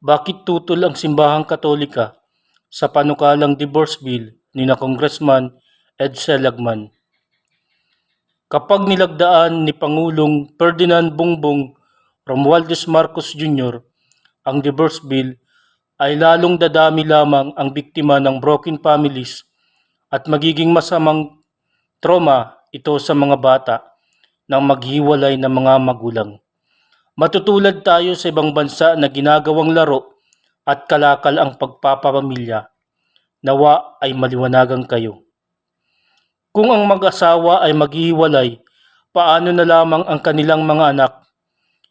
Bakit tutol ang simbahang katolika sa panukalang divorce bill ni na Congressman Edsel Lagman? Kapag nilagdaan ni Pangulong Ferdinand Bongbong Romualdez Marcos Jr. ang divorce bill ay lalong dadami lamang ang biktima ng broken families at magiging masamang trauma ito sa mga bata ng maghiwalay ng mga magulang. Matutulad tayo sa ibang bansa na ginagawang laro at kalakal ang pagpapamilya. Nawa ay maliwanagan kayo. Kung ang mag-asawa ay maghihiwalay, paano na lamang ang kanilang mga anak?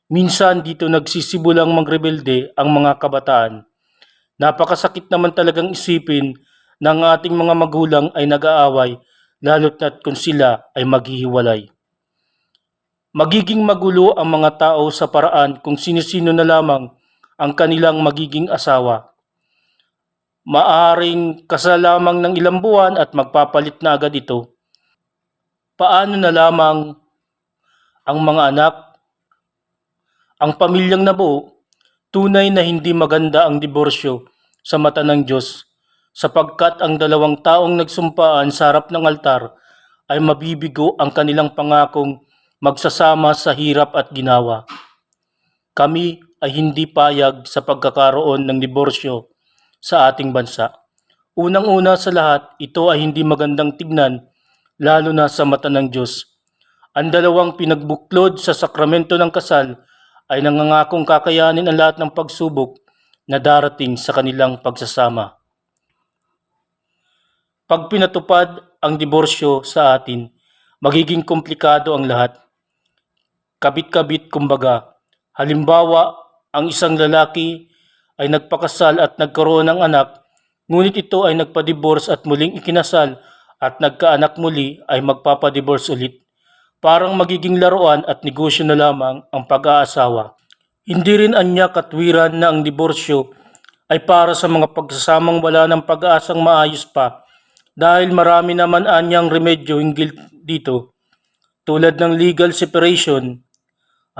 Minsan dito nagsisibulang magrebelde ang mga kabataan. Napakasakit naman talagang isipin na ang ating mga magulang ay nag-aaway lalo't na't kung sila ay maghihiwalay. Magiging magulo ang mga tao sa paraan kung sino-sino na lamang ang kanilang magiging asawa. Maaring kasal lamang ng ilang buwan at magpapalit na agad ito. Paano na lamang ang mga anak, ang pamilyang nabuo, tunay na hindi maganda ang diborsyo sa mata ng Diyos sapagkat ang dalawang taong nagsumpaan sa harap ng altar ay mabibigo ang kanilang pangakong magsasama sa hirap at ginawa. Kami ay hindi payag sa pagkakaroon ng diborsyo sa ating bansa. Unang-una sa lahat, ito ay hindi magandang tignan lalo na sa mata ng Diyos. Ang dalawang pinagbuklod sa sakramento ng kasal ay nangangakong kakayanin ang lahat ng pagsubok na darating sa kanilang pagsasama. Pag pinatupad ang diborsyo sa atin, magiging komplikado ang lahat. Kabit-kabit kumbaga. Halimbawa, ang isang lalaki ay nagpakasal at nagkaroon ng anak, ngunit ito ay nagpa-divorce at muling ikinasal at nagkaanak muli ay magpapa-divorce ulit. Parang magiging laruan at negosyo na lamang ang pag-aasawa. Hindi rin anya katwiran na ang diborsyo ay para sa mga pagsasamang wala ng pag-aasang maayos pa dahil marami naman anyang remedyo hinggil dito tulad ng legal separation,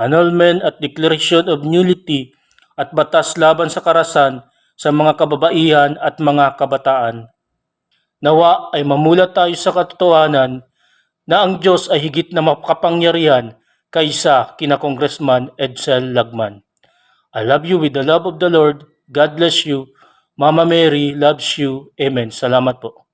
annulment at declaration of nullity at batas laban sa karasan sa mga kababaihan at mga kabataan. Nawa ay mamulat tayo sa katotohanan na ang Diyos ay higit na makapangyarihan kaysa kina Congressman Edsel Lagman. I love you with the love of the Lord. God bless you. Mama Mary loves you. Amen. Salamat po.